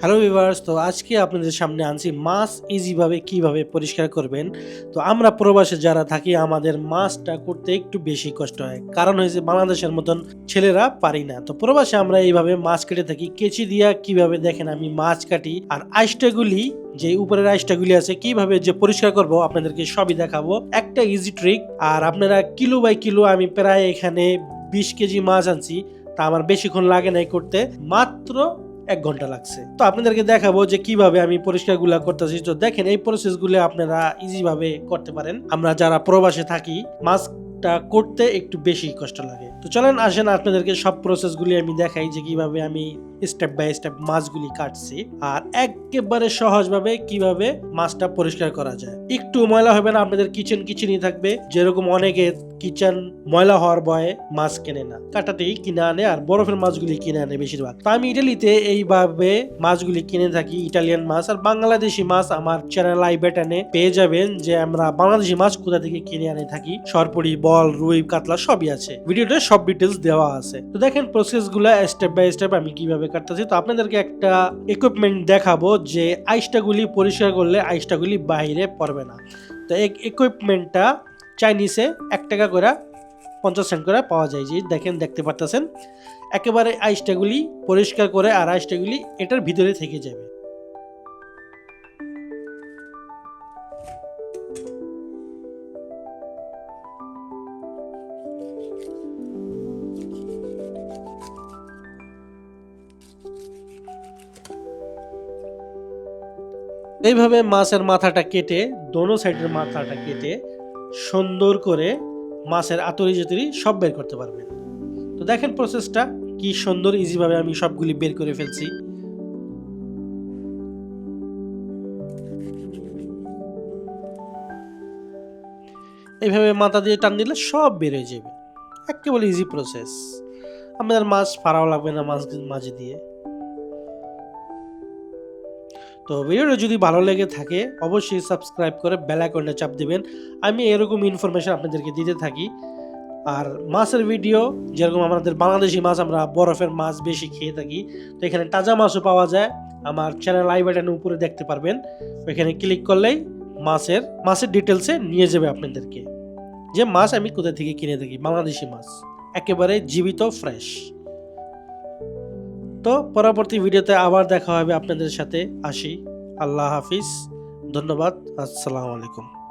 Hello viewers তো আজকে আপনাদের সামনে আনছি মাছ ইজিভাবে কীভাবে পরিষ্কার করবেন। তো আমরা প্রবাসে যারা থাকি, আমাদের মাছটা করতে একটু বেশি কষ্ট হয়। কারণ হয়েছে, বাংলাদেশের মতন ছেলেরা পারি না। তো প্রবাসে আমরা এইভাবে মাছ কেটে থাকি। কেচি দিয়া কীভাবে দেখেন আমি মাছ কাটি আর আইসটাগুলি, যে উপরের আইসটাগুলি আছে, কীভাবে যে পরিষ্কার করব আপনাদেরকে সবই দেখাবো। একটা ইজি ট্রিক আর আপনারা কিলো বাই কিলো আমি প্রায় এখানে বিশ কেজি মাছ আনছি। তা আমার বেশিক্ষণ লাগে নাই করতে। মাত্র এক ঘণ্টা লাগছে। তো আপনাদেরকে দেখাবো যে কীভাবে আমি পরিষ্কারগুলা করতেছি। তো দেখেন, এই প্রসেসগুলো আপনারা ইজি ভাবে করতে পারেন। আমরা যারা প্রবাসে থাকি মাছটা করতে একটু বেশি কষ্ট লাগে। তো চলেন, আসেন, আপনাদেরকে সব প্রসেস গুলি আমি দেখাই যে কীভাবে আমি স্টেপ বাই স্টেপ মাছগুলি কাটছি। আর একেবারে সহজভাবে কীভাবে মাছটা পরিষ্কার করা যায়। একটু ময়লা হবে না, আপনাদের কিচেন কিচেনই থাকবে। যেরকম অনেকে কিচেন, ময়লা হওয়ার ভয়ে মাছ কেনে না। কাটাতেই কিনে আনে আর বরফের মাছগুলি কিনে আনে বেশিরভাগ। তো আমি ইটালিতে এইভাবে মাছগুলি কিনে থাকি, ইটালিয়ান মাছ। আর বাংলাদেশি মাছ আমার চ্যানেল আই বেটানে পেয়ে যাবেন যে আমরা বাংলাদেশি মাছ কোথা থেকে কিনে আনে থাকি। সরপুরি, বল, রুই, কাতলা সবই আছে। ভিডিওতে সব ডিটেলস দেওয়া আছে। তো দেখেন প্রসেসগুলা স্টেপ বাই স্টেপ আমি কীভাবে কাটতেছি। তো আপনাদেরকে একটা ইকুইপমেন্ট দেখাবো যে আইসটাগুলি পরিষ্কার করলে আইসটাগুলি বাইরে পড়বে না। তো এই ইকুইপমেন্টটা চাইনিজে এক টাকা করে পঞ্চাশ সেন্ট করে পাওয়া যায়, যে দেখেন, দেখতে পারতেছেন। একেবারে আইসটাগুলি পরিষ্কার করে আর আইসটাগুলি এটার ভিতরে থেকে যাবে। এইভাবে মাছের মাথাটা কেটে, দোনো সাইডের মাথাটা কেটে সুন্দর করে মাছের আতরি জাতরি সব বের করতে পারবেন তো দেখেন প্রসেসটা কি সুন্দর ইজিভাবে আমি সবগুলি বের করে ফেলছি। এইভাবে মাথা দিয়ে টান দিলে সব বের হয়ে যাবে। একেবারে ইজি প্রসেস আমাদের মাছ ফাড়াও লাগবে না মাছ মাঝে দিয়ে। তো ভিডিওটা যদি ভালো লেগে থাকে, অবশ্যই সাবস্ক্রাইব করে বেল আইকনটা চাপ দিবেন। আমি এরকম ইনফরমেশন আপনাদেরকে দিতে থাকি। আর মাছের ভিডিও যেরকম আমাদের বাংলাদেশি মাছ, আমরা বরফের মাছ বেশি খেয়ে থাকি। তো এখানে তাজা মাছও পাওয়া যায়। আমার চ্যানেল আই বাটনের উপরে দেখতে পারবেন। ওইখানে ক্লিক করলেই মাছের মাছের ডিটেলসে নিয়ে যাবে আপনাদেরকে। যে মাছ আমি কোথা থেকে কিনে থাকি? বাংলাদেশি মাছ। একেবারে জীবিত ফ্রেশ তো পরবর্তী ভিডিওতে আবার দেখা হবে আপনাদের সাথে। আসি। আল্লাহ হাফিজ। ধন্যবাদ। আসসালামু আলাইকুম।